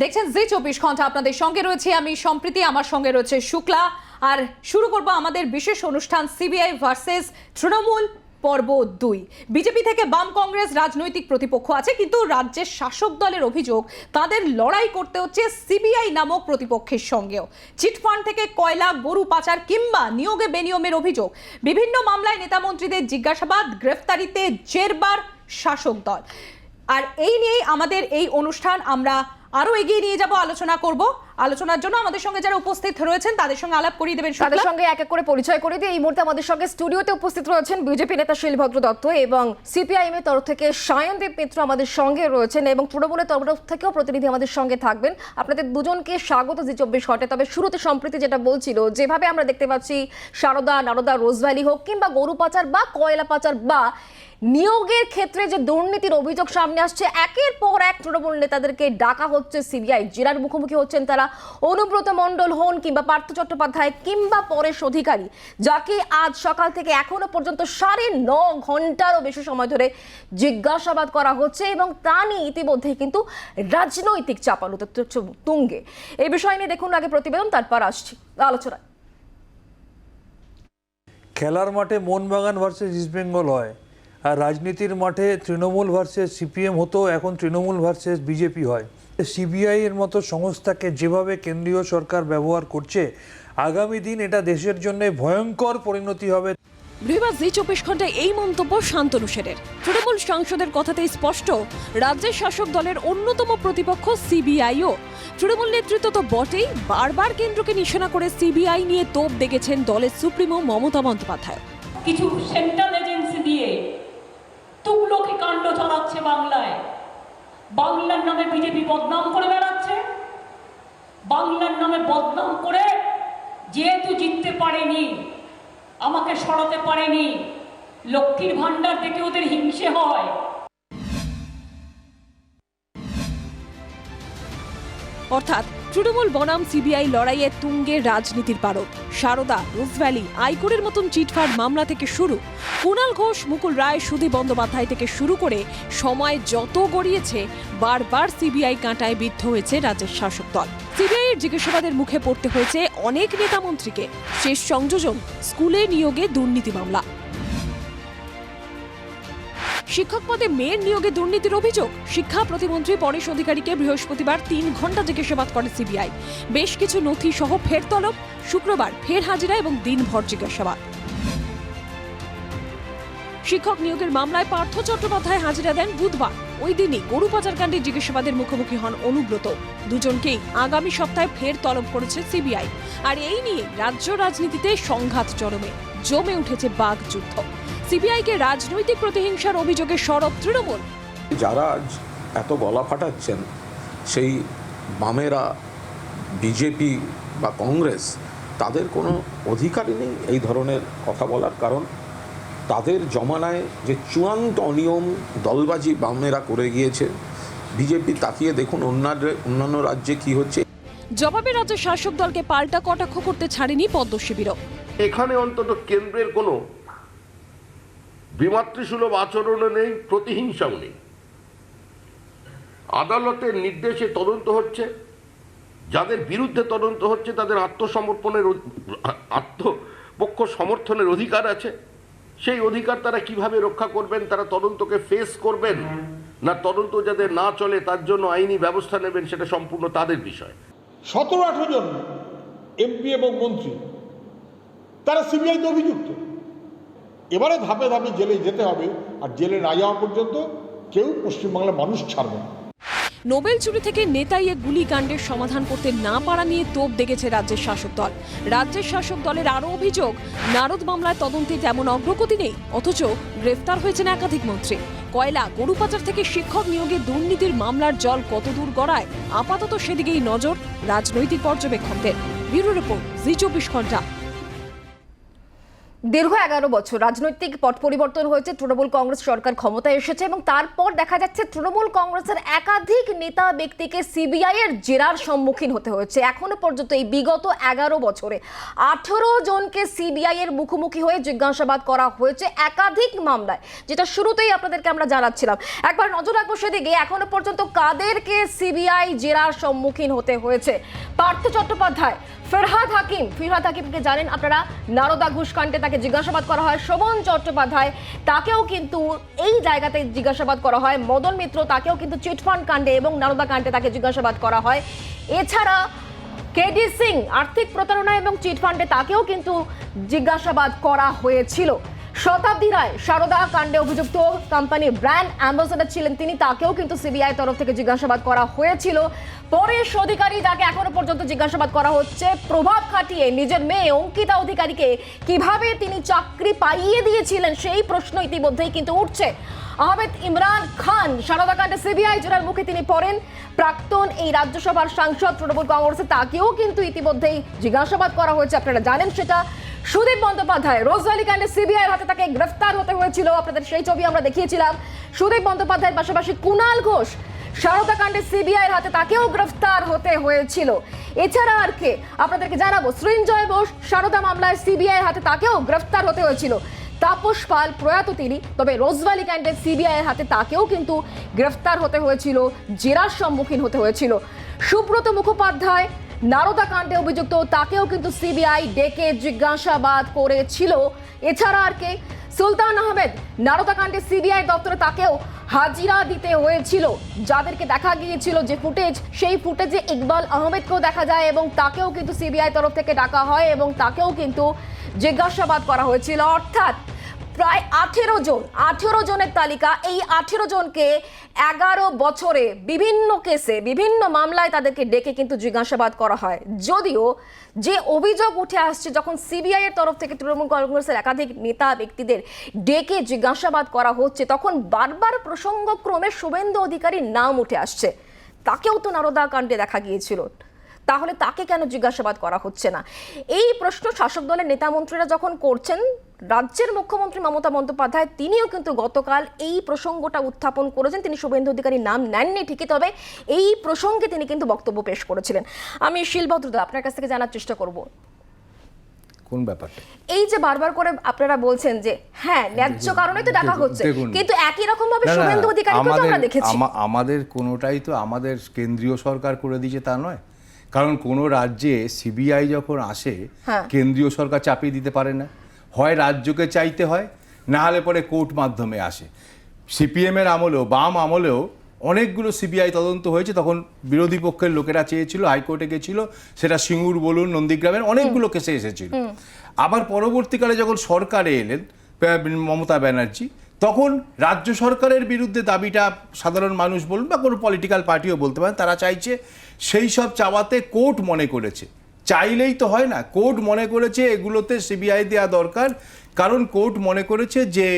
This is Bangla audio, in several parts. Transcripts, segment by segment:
দেখছেন জি চব্বিশ ঘণ্টা আপনাদের সঙ্গে রয়েছে আমি সম্প্রীতি, আমার সঙ্গে রয়েছে শুক্লা। আর শুরু করব আমাদের বিশেষ অনুষ্ঠান সিবিআই ভার্সেস তৃণমূল পর্ব দুই। বিজেপি থেকে বাম কংগ্রেস রাজনৈতিক প্রতিপক্ষ আছে, কিন্তু রাজ্যের শাসক দলের অভিযোগ, তাদের লড়াই করতে হচ্ছে সিবিআই নামক প্রতিপক্ষের সঙ্গেও। চিটফান্ড থেকে কয়লা, গরু পাচার কিংবা নিয়োগে বেনিয়মের অভিযোগ। বিভিন্ন মামলায় নেতামন্ত্রীদের জিজ্ঞাসাবাদ, গ্রেফতারিতে জেরবার শাসক দল। আর এই নিয়েই আমাদের এই অনুষ্ঠান, আমরা আরও এগিয়ে নিয়ে যাব, আলোচনা করব। আলোচনার জন্য আমাদের সঙ্গে যারা উপস্থিত রয়েছেন, তাদের সঙ্গে আলাপ করিয়ে দেবেন তাদের সঙ্গে এক এক করে পরিচয় করে দিয়ে এই মুহূর্তে আমাদের সঙ্গে স্টুডিওতে উপস্থিত রয়েছেন বিজেপি নেতা শিলভদ্র দত্ত এবং সিপিআইএম এর তরফ থেকে সায়নদীপ মিত্র আমাদের সঙ্গে রয়েছেন এবং তৃণমূলের তরফ থেকেও প্রতিনিধি আমাদের সঙ্গে থাকবেন। আপনাদের দুজনকে স্বাগত জি চব্বিশ ঘটে তবে শুরুতে সম্প্রীতি যেটা বলছিল, যেভাবে আমরা দেখতে পাচ্ছি, সারদা, নারদা, রোজভ্যালি হোক কিংবা গরু পাচার বা কয়লা পাচার বা নিয়োগের ক্ষেত্রে যে দুর্নীতির অভিযোগ সামনে আসছে, একের পর এক তৃণমূল নেতাদেরকে ডাকা হচ্ছে সিবিআই। জেরার মুখোমুখি হচ্ছেন তারা অনুব্রত মণ্ডল, হন কিংবা পার্থ চট্টোপাধ্যায় কিংবা পরেশ অধিকারী, যাকে আজ সকাল থেকে এখনও পর্যন্ত সাড়ে ন ঘন্টারও বেশি সময় ধরে জিজ্ঞাসাবাদ করা হচ্ছে এবং তা নিয়ে ইতিমধ্যেই কিন্তু রাজনৈতিক চাপানো তুঙ্গে। এই বিষয় নিয়ে দেখুন আগে প্রতিবেদন, তারপর আসছি আলোচনায়। খেলার মাঠে মোহনবাগান ভার্সেস ইস্টবেঙ্গল হয়। রাজনীতির মাঠে তৃণমূল ভার্সেস সিপিএম হতো এখন তৃণমূল ভার্সেস বিজেপি হয়। সিবিআই এর মতো সংস্থাকে যেভাবে কেন্দ্রীয় সরকার ব্যবহার করছে আগামী দিন এটা দেশের জন্য ভয়ঙ্কর পরিণতি হবে। জি চব্বিশ ঘন্টায় এই মন্তব্য শান্তনু সেনের। তৃণমূল সাংসদের কথাতেই স্পষ্ট রাজ্যের শাসক দলের অন্যতম প্রতিপক্ষ সিবিআইও। তৃণমূল নেতৃত্ব তো বটেই বারবার কেন্দ্রকে নিশানা করে সিবিআই নিয়ে তোপ দেখেছেন দলের সুপ্রিমো মমতা বন্দ্যোপাধ্যায়। কিছু সেন্ট্রাল এজেন্সি দিয়ে তুগলকি কাণ্ড চালাচ্ছে বাংলায়। বাংলার নামে বিজেপি বদনাম করে বেড়াচ্ছে। বাংলার নামে বদনাম করে যেহেতু জিততে পারেনি, আমাকে সরাতে পারেনি, লক্ষ্মীর ভাণ্ডার দেখে ওদের হিংসে হয়। অর্থাৎ তৃণমূল বনাম সিবিআই লড়াইয়ে তুঙ্গের রাজনীতির পারদ। সারদা রুজভ্যালি আইকোরের মতন চিটফাট মামলা থেকে শুরু। কুণাল ঘোষ, মুকুল রায়, সুদীপ বন্দ্যোপাধ্যায় থেকে শুরু করে সময় যত গড়িয়েছে, বারবার সিবিআই কাঁটায় বিদ্ধ হয়েছে রাজ্যের শাসক দল। সিবিআই এর জিজ্ঞাসাবাদের মুখে পড়তে হয়েছে অনেক নেতা মন্ত্রীকে শেষ সংযোজন, স্কুলে নিয়োগে দুর্নীতি মামলা। শিক্ষক পদে মেয়ের নিয়োগে দুর্নীতির অভিযোগ। শিক্ষা প্রতিমন্ত্রী পরেশ অধিকারীকে বৃহস্পতিবার তিন ঘণ্টা জিজ্ঞাসাবাদ করে সিবিআই। বেশ কিছু নথি সহ ফের তলব, শুক্রবার ফের হাজিরা এবং দিনভর জিজ্ঞাসাবাদ। শিক্ষক নিয়োগের মামলায় পার্থ চট্টোপাধ্যায় হাজিরা দেন বুধবার। ওই দিনই গরু পাচারকাণ্ডে জিজ্ঞাসাবাদের মুখোমুখি হন অনুব্রত। দুজনকেই আগামী সপ্তাহে ফের তলব করেছে সিবিআই। আর এই নিয়ে রাজ্য রাজনীতিতে সংঘাত চরমে। জমে উঠেছে বাঘ যুদ্ধ। সিবিআইকে রাজনৈতিক প্রতিহিংসার অভিযোগে সরব তৃণমূল। যারা আজ এত গলা ফাটাচ্ছেন সেই বামেরা বিজেপি বা কংগ্রেস তাদের কোনো অধিকারই নেই এই ধরনের কথা বলার কারণ। তাদের জমানায় যে চূড়ান্ত অনিয়ম দলবাজি বামেরা করে গিয়েছে বিজেপি তাকিয়ে দেখুন অন্যান্য অন্যান্য রাজ্যে কি হচ্ছে। জবাবে রাজ্যের শাসক দলকে পাল্টা কটাক্ষ করতে ছাড়েনি পদ্ম শিবিরও এখানে অন্তত কেন্দ্রের কোনো বিমাতৃসুলভ আচরণও নেই, প্রতিহিংসাও নেই। আদালতের নির্দেশে তদন্ত হচ্ছে। যাদের বিরুদ্ধে তদন্ত হচ্ছে, তাদের আত্মসমর্পণের আত্মপক্ষ সমর্থনের অধিকার আছে। সেই অধিকার তারা কীভাবে রক্ষা করবেন, তারা তদন্তকে ফেস করবেন, না তদন্ত যাদের না চলে, তার জন্য আইনি ব্যবস্থা নেবেন, সেটা সম্পূর্ণ তাদের বিষয়। সতেরো আঠেরো জন এমপি এবং মন্ত্রী, তারা সিবিআইতে অভিযুক্ত। এবারে ধাপে ধাপে জেলে যেতে হবে, আর জেলে না যাওয়া পর্যন্ত কেউ পশ্চিমবাংলার মানুষ ছাড়বে না। নোবেল চুরি থেকে নেতাইয়ে গুলিকাণ্ডের সমাধান করতে না পারা নিয়ে তোপ দেখেছে রাজ্যের শাসক দল। রাজ্যের শাসক দলের আরও অভিযোগ, নারদ মামলায় তদন্তে তেমন অগ্রগতি নেই, অথচ গ্রেফতার হয়েছেন একাধিক মন্ত্রী। কয়লা গরু পাচার থেকে শিক্ষক নিয়োগে দুর্নীতির মামলার জল কতদূর গড়ায়, আপাতত সেদিকেই নজর রাজনৈতিক পর্যবেক্ষকদের। ব্যুরো রিপোর্ট, জি চব্বিশ ঘণ্টা। দীর্ঘ এগারো বছর রাজনৈতিক পট পরিবর্তন হয়েছে, তৃণমূল কংগ্রেস সরকার ক্ষমতায় এসেছে এবং তারপর দেখা যাচ্ছে তৃণমূল কংগ্রেসের একাধিক নেতা ব্যক্তিকে সিবিআই এর জেরার সম্মুখীন হতে হয়েছে। এখনও পর্যন্ত এই বিগত এগারো বছরে আঠেরো জনকে সিবিআই এর মুখোমুখি হয়ে জিজ্ঞাসাবাদ করা হয়েছে একাধিক মামলায়, যেটা শুরুতেই আপনাদেরকে আমরা জানাচ্ছিলাম। একবার নজর রাখব সেদিকে, এখনও পর্যন্ত কাদেরকে সিবিআই জেরার সম্মুখীন হতে হয়েছে? পার্থ চট্টোপাধ্যায় ফেরহাদ হাকিম, ফিরহাদ হাকিমকে জানেন আপনারা, নারদা ঘুষকাণ্ডে তাকে জিজ্ঞাসাবাদ করা হয়, শোভন চট্টোপাধ্যায়, তাকেও কিন্তু এই জায়গাতে জিজ্ঞাসাবাদ করা হয়, মদন মিত্র তাকেও কিন্তু চিটফান্ড কাণ্ডে এবং নারদা কাণ্ডে তাকে জিজ্ঞাসাবাদ করা হয়। এছাড়া কেডি সিং, আর্থিক প্রতারণা এবং চিটফান্ডে তাকেও কিন্তু জিজ্ঞাসাবাদ করা হয়েছিল। শতাব্দী রায় সারদা কাণ্ডে অভিযুক্ত কোম্পানির ব্র্যান্ড অ্যাম্বাসেডার ছিলেন তিনি, তাকেও কিন্তু সিবিআই তরফ থেকে জিজ্ঞাসাবাদ করা হয়েছিল। পরেশ অধিকারী যাকে এখনও পর্যন্ত জিজ্ঞাসাবাদ করা হচ্ছে। প্রভাব খাটিয়ে নিজের মেয়ে অঙ্কিতা অধিকারীকে কীভাবে তিনি চাকরি পাইয়ে দিয়েছিলেন সেই প্রশ্ন ইতিমধ্যেই কিন্তু উঠছে। আহমেদ ইমরান খান, সারদা কাণ্ডে সিবিআই জেরার মুখে তিনি পড়েন। প্রাক্তন এই রাজ্যসভার সাংসদ, তৃণমূল কংগ্রেসে তাকেও কিন্তু ইতিমধ্যেই জিজ্ঞাসাবাদ করা হয়েছে। আপনারা জানেন সেটা। সুদীপ বন্দ্যোপাধ্যায় রোজভ্যালি কাণ্ডে সিবিআই হাতে তাকে গ্রেফতার হতে হয়েছিল। আপনাদের সেই ছবি আমরা দেখিয়েছিলাম। সুদীপ বন্দ্যোপাধ্যায়ের পাশাপাশি কুণাল ঘোষ, সারদা কাণ্ডে সিবিআই হাতে তাকেও গ্রেফতার হতে হয়েছিল। এছাড়া আর কে? আপনাদেরকে জানাব, সৃঞ্জয় বোস সারদা মামলায় সিবিআই হাতে তাকেও গ্রেফতার হতে হয়েছিল। তাপস পাল প্রয়াত তিনি, তবে রোজভ্যালি ক্যান্ডে সিবিআই হাতে তাকেও কিন্তু গ্রেফতার হতে হয়েছিল, জেরার সম্মুখীন হতে হয়েছিল। সুব্রত মুখোপাধ্যায় নারদা কাণ্ডে অভিযুক্ত, তাকেও কিন্তু সিবিআই ডেকে জিজ্ঞাসাবাদ করেছিল। এছাড়া আর কে? সুলতান আহমেদ, নারদা কাণ্ডে সিবিআই দপ্তরে তাকেও হাজিরা দিতে হয়েছিল। যাদেরকে দেখা গিয়েছিল যে ফুটেজ, সেই ফুটেজে ইকবাল আহমেদকেও দেখা যায় এবং তাকেও কিন্তু সিবিআই তরফ থেকে ডাকা হয় এবং তাকেও কিন্তু জিজ্ঞাসাবাদ করা হয়েছিল। অর্থাৎ প্রায় আঠেরো জন, আঠেরো জনের তালিকা। এই আঠেরো জনকে এগারো বছরে বিভিন্ন কেসে, বিভিন্ন মামলায় তাদেরকে ডেকে কিন্তু জিজ্ঞাসাবাদ করা হয়। যদিও যে অভিযোগ উঠে আসছে, যখন সিবিআই এর তরফ থেকে তৃণমূল কংগ্রেসের একাধিক নেতা ব্যক্তিদের ডেকে জিজ্ঞাসাবাদ করা হচ্ছে, তখন বারবার প্রসঙ্গক্রমে শুভেন্দু অধিকারীর নাম উঠে আসছে। তাকেও তো নারদা কাণ্ডে দেখা গিয়েছিল। তাহলে তাকে কেন জিজ্ঞাসাবাদ করা হচ্ছে না? এই প্রশ্ন শাসক দলের নেতা মন্ত্রীরা যখন করছেন রাজ্যের মুখ্যমন্ত্রী মমতা বন্দ্যোপাধ্যায় তিনিও কিন্তু গতকাল এই প্রসঙ্গটা উত্থাপন করেছেন। তিনি শুভেন্দু অধিকারীর নাম নেননি ঠিকই তবে এই প্রসঙ্গে তিনি কিন্তু বক্তব্য পেশ করেছিলেন। আমি শিলভদ্রদা আপনার কাছ থেকে জানার চেষ্টা করব। কোন ব্যাপারটা? এই যে বারবার করে আপনারা বলছেন যে হ্যাঁ ন্যায্য কারণে তো ডাকা হচ্ছে। কিন্তু একই রকম ভাবে শুভেন্দু অধিকারীকেও তো আমরা দেখেছি। আমাদের কোনোটাই তো আমাদের কেন্দ্রীয় সরকার করে দিয়েছে তা নয়। কারণ কোনো রাজ্যে সিবিআই যখন আসে হ্যাঁ। কেন্দ্রীয় সরকার চাপিয়ে দিতে পারে না। হয় রাজ্যকে চাইতে হয় না হলে পরে কোর্ট মাধ্যমে আসে। সিপিএমের আমলেও বাম আমলেও অনেকগুলো সিবিআই তদন্ত হয়েছে। তখন বিরোধী পক্ষের লোকেরা চেয়েছিল হাইকোর্টে গেছিল সেটা সিঙ্গুর বলুন নন্দীগ্রামের অনেকগুলো কেসে এসেছিল। আবার পরবর্তীকালে যখন সরকারে এলেন মমতা ব্যানার্জি তখন রাজ্য সরকারের বিরুদ্ধে দাবিটা সাধারণ মানুষ বলুন বা কোনো পলিটিক্যাল পার্টিও বলতে পারেন, তারা চাইছে সেই সব চাওয়াতে কোর্ট মনে করেছে। চাইলেই তো হয় না। কোর্ট মনে করেছে এগুলোতে সিবিআই দেওয়া দরকার। কারণ কোর্ট মনে করেছে যে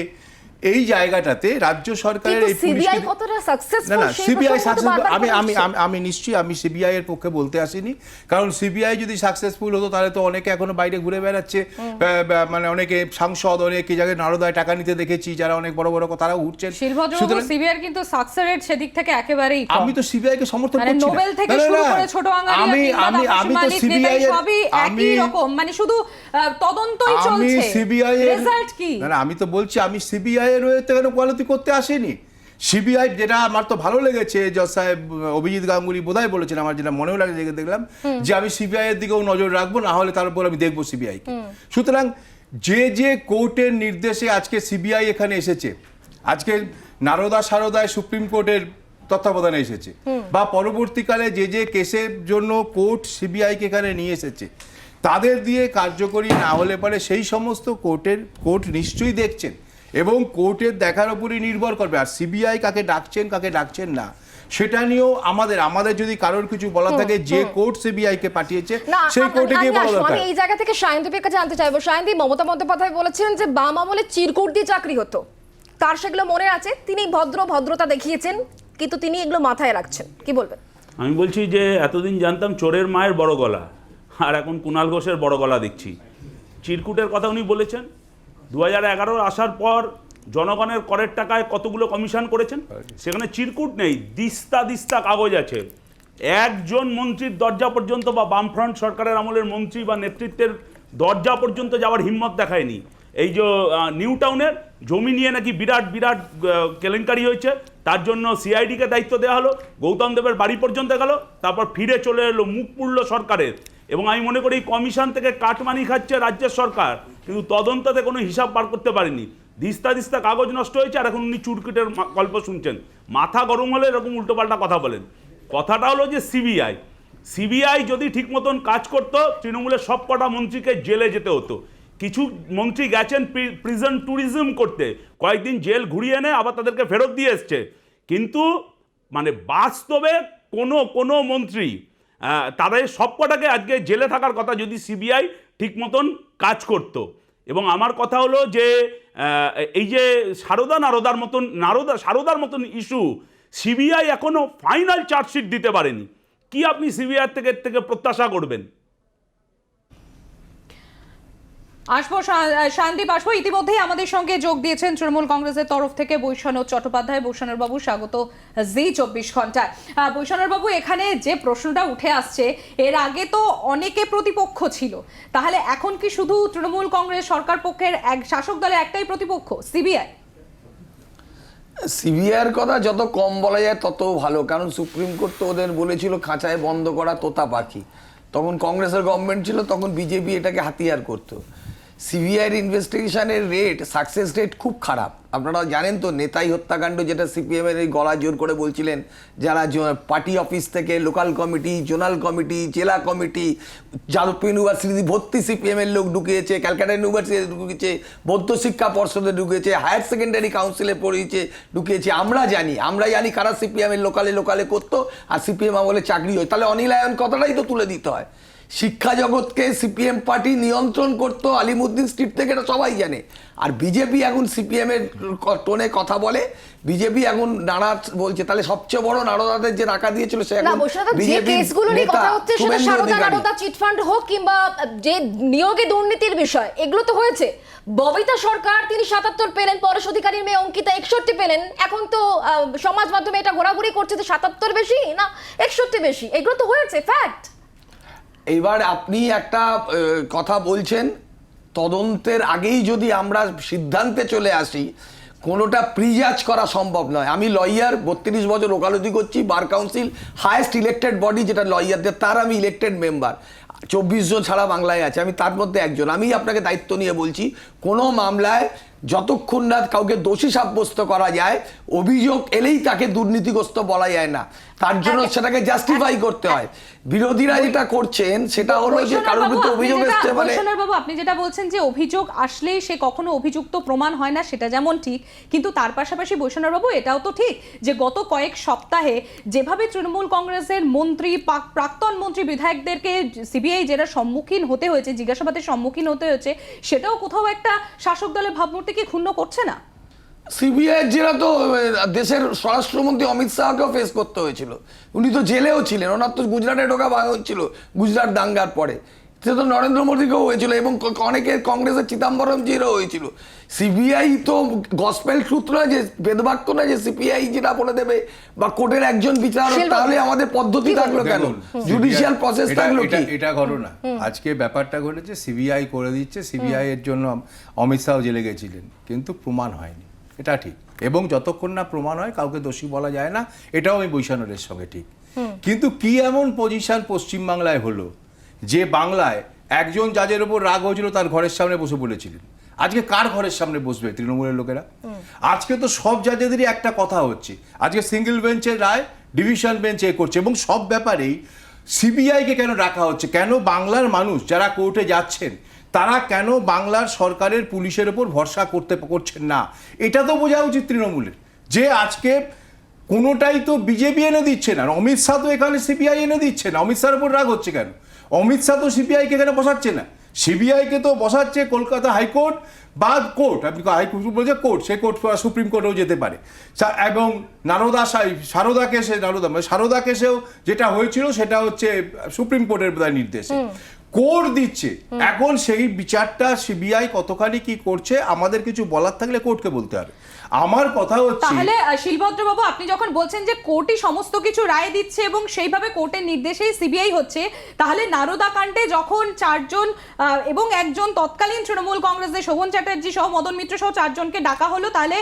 এই জায়গাটাতে রাজ্য সরকারের এই সিবিআই কতটা সাকসেসফুল না সেই সিবিআই সাকসেসফুল আমি আমি আমি- নিশ্চয়ই আমি সিবিআই এর পক্ষে বলতে আসিনি। কারণ সিবিআই যদি সাকসেসফুল হতো তাহলে তো অনেকে এখনও বাইরে ঘুরে বেড়াচ্ছে। মানে অনেকে সাংসদ অনেকে জায়গায় নারদায় টাকা নিতে দেখেছি যারা অনেক বড় বড় তারাও উঠছেন। সুতরাং সিবিআর কিন্তু সাকসেস রেট সেদিক থেকে একেবারেই আমি তো সিবিআই কে সমর্থন মানে করছি না। নোবেল থেকে শুরু করে ছোট আঙ্গারি আমি আমি আমি তো সিবিআই সবই একই রকম। মানে শুধু তদন্তই আমি সিবিআই এর রেজাল্ট কি? না আমি তো বলছি আমি সিবিআই হয়ে তো কেন কোয়ালিটি করতে আসিনি। সিবিআই যেটা আমার তো ভালো লেগেছে জজ সাহেব অভিজিৎ গাঙ্গুলি বোধহয় বলেছেন আমার যেটা মনেও লাগে দেখে দেখলাম যে আমি সিবিআই এর দিকেও নজর রাখব না হলে তার উপর আমি দেখব সিবিআই সুতরাং যে যে কোর্টের নির্দেশে আজকে সিবিআই এখানে এসেছে আজকে নারদা সারদায় সুপ্রিম কোর্টের তত্ত্বাবধানে এসেছে বা পরবর্তীকালে যে যে কেসের জন্য কোর্ট সিবিআইকে এখানে নিয়ে এসেছে তাদের দিয়ে কার্যকরী না হলে পারে সেই সমস্ত কোর্টের কোর্ট নিশ্চয়ই দেখছেন। এবং কোর্টের দেখার উপরই নির্ভর করবে আর সিবিআই কাকে ডাকছেন কাকে ডাকছেন না। সেটা নিয়েও আমাদের আমাদের যদি কারোর কিছু বলা থাকে যে কোর্ট সিবিআই কে পাঠিয়েছে সেই কোর্টে গিয়ে বলা দরকার। আমি এই জায়গা থেকে সায়নদীপের কাছে জানতে চাইব। সায়নদীপ মমতা বন্দ্যোপাধ্যায় বলেছেন যে বাম আমলে চিরকুট দিয়ে চাকরি হতো। তার সেগুলো মনে আছে? তিনি ভদ্র ভদ্রতা দেখিয়েছেন কিন্তু তিনি এগুলো মাথায় রাখছেন। কি বলবেন? আমি বলছি যে এতদিন জানতাম চোরের মায়ের বড় গলা আর এখন কুণাল ঘোষের বড় গলা দেখছি। চিরকুটের কথা উনি বলেছেন। দু হাজার এগারো আসার পর জনগণের করের টাকায় কতগুলো কমিশন করেছেন? সেখানে চিরকুট নেই দিস্তা দিস্তা কাগজ আছে। একজন মন্ত্রীর দরজা পর্যন্ত বা বামফ্রন্ট সরকারের আমলের মন্ত্রী বা নেতৃত্বের দরজা পর্যন্ত যাওয়ার হিম্মত দেখায়নি। এই যে নিউ টাউনের জমি নিয়ে নাকি বিরাট বিরাট কেলেঙ্কারি হয়েছে তার জন্য সিআইডিকে দায়িত্ব দেওয়া হলো গৌতম দেবের বাড়ি পর্যন্ত গেল তারপর ফিরে চলে এলো মুখ পুড়ল সরকারের। এবং আমি মনে করি কমিশন থেকে কাটমানি খাচ্ছে রাজ্যের সরকার। কিন্তু তদন্ততে কোনো হিসাব বার করতে পারেনি। দিস্তা দিস্তা কাগজ নষ্ট হয়েছে আর এখন উনি চুরকুটের মা- গল্প শুনছেন। মাথা গরম হলে এরকম উল্টোপাল্টা কথা বলেন। কথাটা হলো যে সিবিআই। সিবিআই যদি ঠিক মতন কাজ করতো, তৃণমূলের সব কটা মন্ত্রীকে জেলে যেতে হতো। কিছু মন্ত্রী গেছেন প্রিজন ট্যুরিজম করতে। কয়েকদিন জেল ঘুরিয়ে এনে আবার তাদেরকে ফেরত দিয়ে এসছে। কিন্তু মানে বাস্তবে কোনো কোনো মন্ত্রী তাদের সব কটাকে আজকে জেলে থাকার কথা যদি সিবিআই ঠিক মতন কাজ করতো। এবং আমার কথা হলো যে এই যে সারদা নারদার মতন, নারদা, সারদার মতন ইস্যু সিবিআই এখনও ফাইনাল চার্জশিট দিতে পারেনি। কি আপনি সিবিআই থেকে থেকে প্রত্যাশা করবেন? আসব শা- শান্তিপ আসব। ইতিমধ্যেই আমাদের সঙ্গে যোগ দিয়েছেন তৃণমূল কংগ্রেসের তরফ থেকে বৈষ্ণব চট্টোপাধ্যায় বৈষ্ণব বাবু স্বাগত জি চব্বিশ ঘন্টায় বৈষ্ণব বাবু এখানে যে প্রশ্নটা উঠে আসছে, এর আগে তো অনেকে প্রতিপক্ষ ছিল। তাহলে এখন কি শুধু তৃণমূল কংগ্রেস সরকার পক্ষের এক শাসক দলে একটাই প্রতিপক্ষ, সিবিআই? সিবিআইয়ের কথা যত কম বলা যায় তত ভালো, কারণ সুপ্রিম কোর্ট তো ওদের বলেছিল খাঁচায় বন্ধ করা তোতা পাখি। তখন কংগ্রেসের গভর্নমেন্ট ছিল, তখন বিজেপি এটাকে হাতিয়ার করতো। সিবিআইয়ের ইনভেস্টিগেশনের রেট সাকসেস রেট খুব খারাপ। আপনারা জানেন তো, নেতাই হত্যাকাণ্ড, যেটা সিপিএম এর এই গলা জোর করে বলছিলেন, যারা পার্টি অফিস থেকে লোকাল কমিটি জোনাল কমিটি জেলা কমিটি যাদবপুর ইউনিভার্সিটি ভর্তি সিপিএম এর লোক ঢুকিয়েছে, ক্যালকাটা ইউনিভার্সিটি ঢুকিয়েছে, বৌদ্ধ শিক্ষা পর্ষদে ঢুকিয়েছে হায়ার সেকেন্ডারি কাউন্সিলে পড়িয়েছে, ঢুকিয়েছে। আমরা জানি আমরা জানি কারা সিপিএম এর লোকালে লোকালে করতো, আর সিপিএম আমলে চাকরি হয়। তাহলে অনিলায়ন কথাটাই তো তুলে দিতে হয়। শিক্ষা জগৎকে সিপিএম পার্টি নিয়ন্ত্রণ করতো আলিমুদ্দিন স্ট্রিট থেকে এটা সবাই জানে। আর বিজেপি এখন সিপিএম এর টোনে কথা বলে। বিজেপি এখন নাড়া বলছে তাহলে সবচেয়ে বড় নাড়াদের যে টাকা দিয়েছিল সে এখন যে কেসগুলো নিয়ে কথা হচ্ছে সেটা সারদা। নারদা চিটফান্ড হোক কিংবা যে নিয়োগে দুর্নীতির বিষয় এগুলো তো হয়েছে। ববিতা সরকার তিনি সাতাত্তর পেলেন পরশ অধিকারীর মেয়ে অঙ্কিতা একষট্টি পেলেন। এখন তো সমাজ মাধ্যমে এটা ঘোরাঘুরি করছে যে সাতাত্তর বেশি না একষট্টি বেশি এগুলো তো হয়েছে ফ্যাক্ট এইবার আপনি একটা কথা বলছেন, তদন্তের আগেই যদি আমরা সিদ্ধান্তে চলে আসি, কোনোটা প্রিজাজ করা সম্ভব নয়। আমি লয়ার বত্রিশ বছর ওকালতি করছি bar council highest elected body যেটা লয়ারদের তার আমি ইলেক্টেড মেম্বার চব্বিশ জন ছাড়া বাংলায় আছে, আমি তার মধ্যে একজন। আমি আপনাকে দায়িত্ব নিয়ে বলছি, কোনো মামলায় যতক্ষণ না কাউকে দোষী সাব্যস্ত করা যায় অভিযোগ এলেই তাকে দুর্নীতিগ্রস্ত বলা যায় না। তার জন্য সেটাকে জাস্টিফাই করতে হয়। বিরোধীরা যেটা করছেন সেটা হলো যে কারোর বিরুদ্ধে অভিযোগ এসছে মানে বাবু আপনি যেটা বলছেন যে অভিযোগ আসলেই সে কখনো অভিযুক্ত প্রমাণ হয় না সেটা যেমন ঠিক কিন্তু তার পাশাপাশি বৈষ্ণব বাবু এটাও তো ঠিক যে গত কয়েক সপ্তাহে যেভাবে তৃণমূল কংগ্রেসের মন্ত্রী প্রাক্তন মন্ত্রী বিধায়কদেরকে সিবিআই যেটা সম্মুখীন হতে হয়েছে জিজ্ঞাসাবাদের সম্মুখীন হতে হয়েছে সেটাও কোথাও একটা শাসক দলের ভাবমূর্তিকে ক্ষুণ্ণ করছে না? সিবিআই জেরা তো দেশের স্বরাষ্ট্রমন্ত্রী অমিত শাহকেও ফেস করতে হয়েছিল। উনি তো জেলেও ছিলেন, ওনার তো গুজরাটে ঢোকা ভাঙা হচ্ছিল, গুজরাট দাঙ্গার পরে। সে তো নরেন্দ্র মোদীকেও হয়েছিল এবং অনেকের কংগ্রেসের চিদাম্বরম জিরও হয়েছিল। সিবিআই তো গসপেল সূত্র না যে বেদবাক্য না যে সিপিআই যেটা বলে দেবে বা কোর্টের একজন বিচারক তাহলে আমাদের পদ্ধতি থাকল কেন? জুডিশিয়াল প্রসেস থাকল কি? এটা ঘটনা। আজকে ব্যাপারটা ঘটেছে সিবিআই করে দিচ্ছে সিবিআই এর জন্য অমিত শাহ জেলে গেছিলেন কিন্তু প্রমাণ হয়নি। এটা ঠিক। এবং যতক্ষণ না প্রমাণ হয় কাউকে দোষী বলা যায় না এটাও আমি বৈশানুরের সঙ্গে ঠিক। কিন্তু কি এমন পজিশন পশ্চিমবাংলায় হলো? যে বাংলায় একজন জাজের উপর রাগ হয়েছিল তার ঘরের সামনে বসে বলেছিলেন। আজকে কার ঘরের সামনে বসবে তৃণমূলের লোকেরা? আজকে তো সব জাজেদেরই একটা কথা হচ্ছে। আজকে সিঙ্গেল বেঞ্চের রায় ডিভিশন বেঞ্চ এ করছে এবং সব ব্যাপারেই সিবিআইকে কেন রাখা হচ্ছে? কেন বাংলার মানুষ যারা কোর্টে যাচ্ছেন তারা কেন বাংলার সরকারের পুলিশের ওপর ভরসা করতে করছেন না? এটা তো বোঝা উচিত তৃণমূলের। যে আজকে কোনোটাই তো বিজেপি এনে দিচ্ছে না। অমিত শাহ তো এখানে সিবিআই এনে দিচ্ছে না। অমিত শাহের উপর রাগ হচ্ছে কেন? অমিত শাহ তো সিবিআইকে এখানে বসাচ্ছে না? সিবিআইকে তো বসাচ্ছে কলকাতা হাইকোর্ট বা কোর্ট আপনি হাইকোর্ট বলছে কোর্ট সে কোর্ট সুপ্রিম কোর্টেও যেতে পারে। এবং নারদা সারদা কেসে নারদা মানে সারদা কেসেও যেটা হয়েছিল সেটা হচ্ছে সুপ্রিম কোর্টের বোধহয় নির্দেশে। কোর্ট দিচ্ছে। এখন সেই বিচারটা সিবিআই কতখানি কি করছে আমাদের কিছু বলার থাকলে কোর্টকে বলতে হবে। আমার কথা হচ্ছে তাহলে আহ, শিলভদ্র বাবু আপনি যখন বলছেন যে কোর্টই সমস্ত কিছু রায় দিচ্ছে এবং সেইভাবে কোর্টের নির্দেশেই সিবিআই হচ্ছে তাহলে নারদা কাণ্ডে যখন চারজন এবং একজন তৎকালীন তৃণমূল কংগ্রেসের শোভন চ্যাটার্জি সহ মদন মিত্র সহ চারজনকে ডাকা হলো তাহলে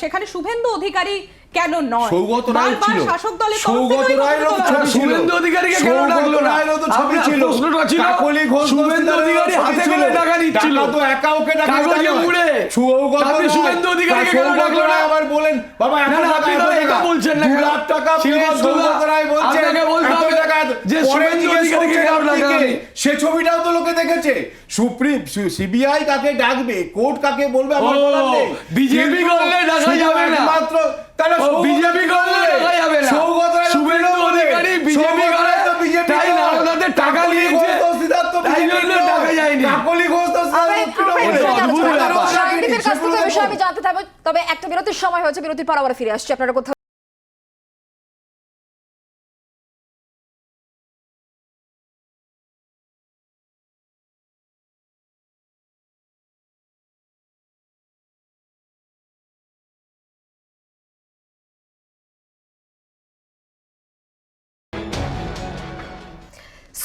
সেখানে শুভেন্দু অধিকারী কেন নয় সৌগত রায় ছিল শাসক তরফ সৌগত রায়েরও তো ছবি ছিল শুভেন্দু অধিকারীকে কেন ডাকলো না? রায়েরও তো ছবি ছিল প্রশ্নটা ছিল, কাকলি ঘোষ শুভেন্দু অধিকারী হাতে করে টাকা নিচ্ছিল। টাকা তো একা ওকে ডাকা কাগজে মুড়ে। সৌগত আপনি রায়- শুভেন্দু অধিকারীকে কেন ডাকলো না? আবার বলেন বাবা এত না, না, টাকা, আপনি তাহলে এটা বলছেন না দু কেন? লাখ টাকা পেয়ে সৌগত রায় বলছেন, আপনাকে বলতে হবে টাকা। যে শুভেন্দু অধিকারীকে কেন ডাকা সে ছবিটাও তো লোকে দেখেছে সুপ্রিম সিবিআই কাকে ডাকবে কোর্ট কাকে বলবে আমার বলার নেই। কিন্তু করলে ডাকা যাবে না। একমাত্র তাহলে সৌগত শুভেন্দু অধিকারী করে, তো তাই। টাকা কাকলি নিয়েছে, সিদ্ধার্থ তাই জন্য টাকা যায়নি। কাকলি ঘোষ তো। আমি জানতে চাইব। তবে একটা বিরতির সময় হয়েছে বিরতির পর আবার ফিরে আসছি। আপনারা কোথাও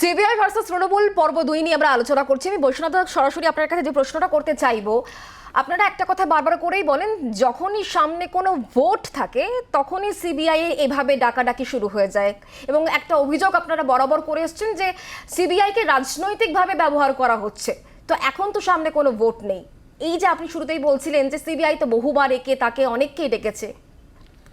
সিবিআই ভার্সেস তৃণমূল পর্ব দুই নিয়ে আমরা আলোচনা করছি। আমি বৈষ্ণব সরাসরি আপনার কাছে যে প্রশ্নটা করতে চাইব, আপনারা একটা কথা বারবার করেই বলেন, যখনই সামনে কোনো ভোট থাকে, তখনই সিবিআই এভাবে ডাকাডাকি শুরু হয়ে যায়। এবং একটা অভিযোগ আপনারা বরাবর করে এসছেন যে সিবিআইকে রাজনৈতিকভাবে ব্যবহার করা হচ্ছে। তো এখন তো সামনে কোনো ভোট নেই। এই যে আপনি শুরুতেই বলছিলেন যে সিবিআই তো বহুবার একে তাকে অনেককেই ডেকেছে।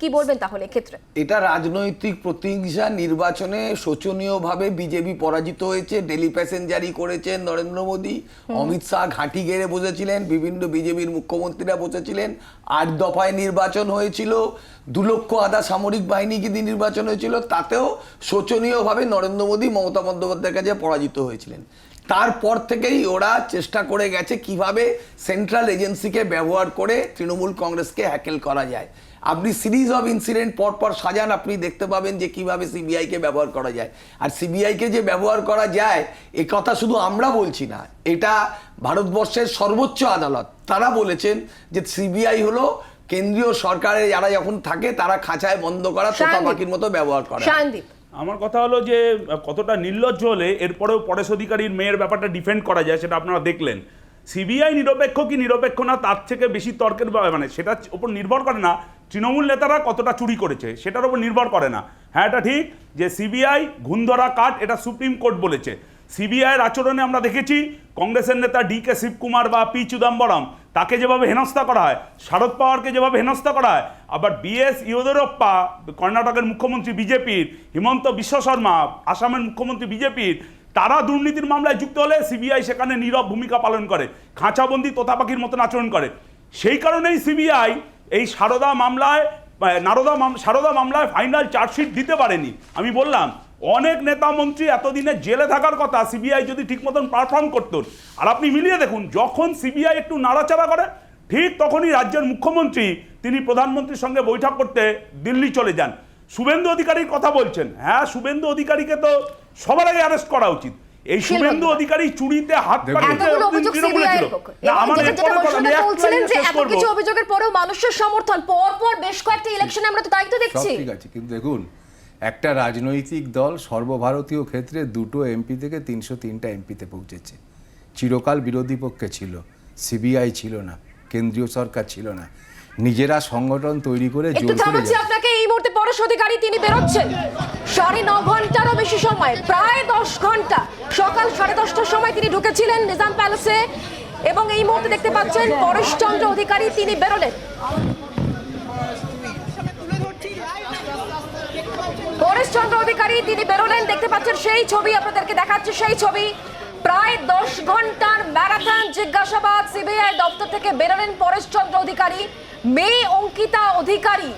কি বলবেন তাহলে এক্ষেত্রে? এটা রাজনৈতিক প্রতিহিংসা নির্বাচনে শোচনীয়ভাবে বিজেপি পরাজিত হয়েছে ডেলি প্যাসেঞ্জারি করেছেন নরেন্দ্র মোদী অমিত শাহ ঘাঁটি গেড়ে বসেছিলেন বিভিন্ন বিজেপির মুখ্যমন্ত্রীরা বসেছিলেন আট দফায় নির্বাচন হয়েছিল দু লক্ষ আধা সামরিক বাহিনী কি দিয়ে নির্বাচন হয়েছিল তাতেও শোচনীয়ভাবে নরেন্দ্র মোদী মমতা বন্দ্যোপাধ্যায়ের কাছে পরাজিত হয়েছিলেন। তারপর থেকেই ওরা চেষ্টা করে গেছে কীভাবে সেন্ট্রাল এজেন্সিকে ব্যবহার করে তৃণমূল কংগ্রেসকে হ্যাকেল করা যায়। আপনি সিরিজ অফ ইনসিডেন্ট পরপর সাজান আপনি দেখতে পাবেন যে কীভাবে সিবিআইকে ব্যবহার করা যায়। আর সিবিআইকে যে ব্যবহার করা যায় এ কথা শুধু আমরা বলছি না এটা ভারতবর্ষের সর্বোচ্চ আদালত। তারা বলেছেন যে সিবিআই হলো কেন্দ্রীয় সরকারে যারা যখন থাকে তারা খাঁচায় বন্ধ করা তোতা। পাখির মতো ব্যবহার করা। আমার কথা হলো যে কতটা নির্লজ্জ হলে এরপরেও পরেশ অধিকারীর মেয়ের ব্যাপারটা ডিফেন্ড করা যায় সেটা আপনারা দেখলেন। সিবিআই নিরপেক্ষ কি নিরপেক্ষ না তার থেকে বেশি তর্কের মানে সেটার উপর নির্ভর করে না। তৃণমূল নেতারা কতটা চুরি করেছে সেটার উপর নির্ভর করে না। হ্যাঁ এটা ঠিক যে সিবিআই ঘুণধরা কাঠ এটা সুপ্রিম কোর্ট বলেছে। সিবিআইয়ের আচরণে আমরা দেখেছি কংগ্রেসের নেতা ডি কে শিবকুমার বা পি চিদম্বরম, তাকে যেভাবে হেনস্থা করা হয়, শারদ পাওয়ারকে যেভাবে হেনস্থা করা হয়, আবার বিএস ইয়োদরপ্পা, কর্ণাটকের মুখ্যমন্ত্রী বিজেপির, হিমন্ত বিশ্ব শর্মা, আসামের মুখ্যমন্ত্রী বিজেপির, তারা দুর্নীতির মামলায় যুক্ত হলে সিবিআই সেখানে নীরব ভূমিকা পালন করে, খাঁচাবন্দি তোতা পাখির মতন আচরণ করে। সেই কারণেই সিবিআই এই সারদা মামলায় নারদা সারদা মামলায় ফাইনাল চার্জশিট দিতে পারেনি। আমি বললাম, অনেক নেতা মন্ত্রী এতদিনে জেলে থাকার কথা সিবিআই যদি ঠিক মতন পারফর্ম করতো। আর আপনি মিলিয়ে দেখুন, যখন সিবিআই একটু নাড়াচাড়া করে, ঠিক তখনই রাজ্যের মুখ্যমন্ত্রী, তিনি প্রধানমন্ত্রীর সঙ্গে বৈঠক করতে দিল্লি চলে যান। শুভেন্দু অধিকারীর কথা বলছেন। হ্যাঁ শুভেন্দু অধিকারীকে তো সবার আগে অ্যারেস্ট করা উচিত। এই শুভেন্দু অধিকারী চুরিতে হাত অভিযোগের পরেও মানুষের সমর্থন পর পর বেশ কয়েকটা ইলেকশনে আমরা তো তাই তো দেখছি। ঠিক আছে কিন্তু দেখুন একটা রাজনৈতিক দল সর্বভারতীয় ক্ষেত্রে দুটো এমপি থেকে তিনশো তিনটা এমপিতে পৌঁছেছে। চিরকাল বিরোধী পক্ষে ছিল সিবিআই ছিল না কেন্দ্রীয় সরকার ছিল না। নিজেরা সংগঠন তৈরি করে জোর করে আপনাকে এই মুহূর্তে পরশ অধিকারী তিনি বেরোচ্ছেন। সাড়ে ন ঘন্টারও বেশি সময়, প্রায় দশ ঘণ্টা। সকাল সাড়ে দশটার সময় তিনি ঢুকেছিলেন নিজাম প্যালেসে এবং এই মুহূর্তে দেখতে পাচ্ছেন পরেশচন্দ্র অধিকারী, তিনি বেরোলেন। পরেশচন্দ্র অধিকারী, তিনি বেরোলেন। দেখতে পাচ্ছেন সেই ছবি, আপনাদেরকে দেখাচ্ছে সেই ছবি। প্রায় দশ ঘণ্টার ম্যারাথন, জিজ্ঞাসাবাদ, সিবিআই দপ্তর থেকে বেরোলেন পরেশচন্দ্র অধিকারী। মেয়ে অঙ্কিতা অধিকারী,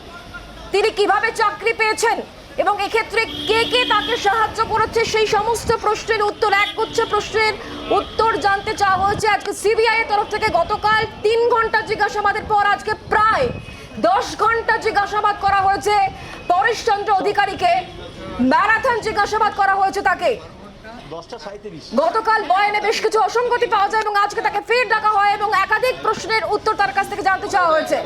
তিনি কীভাবে চাকরি পেয়েছেন? এবং এক্ষেত্রে কে কে তাকে সাহায্য করেছে সেই সমস্ত প্রশ্নের উত্তর এক করছে প্রশ্নের উত্তর জানতে চাওয়া হয়েছে আজকে সিবিআই এর তরফ থেকে। গতকাল তিন ঘণ্টা জিজ্ঞাসাবাদের পর আজকে প্রায় দশ ঘণ্টা জিজ্ঞাসাবাদ করা হয়েছে। পরেশচন্দ্র অধিকারীকে ম্যারাথন জিজ্ঞাসাবাদ করা হয়েছে তাকে। গতকাল বয়ানে বেশ কিছু অসঙ্গতি পাওয়া যায় এবং আজকে তাকে ফের ডাকা হয় এবং একাধিক প্রশ্নের উত্তর তার কাছ থেকে জানতে চাওয়া হয়েছে।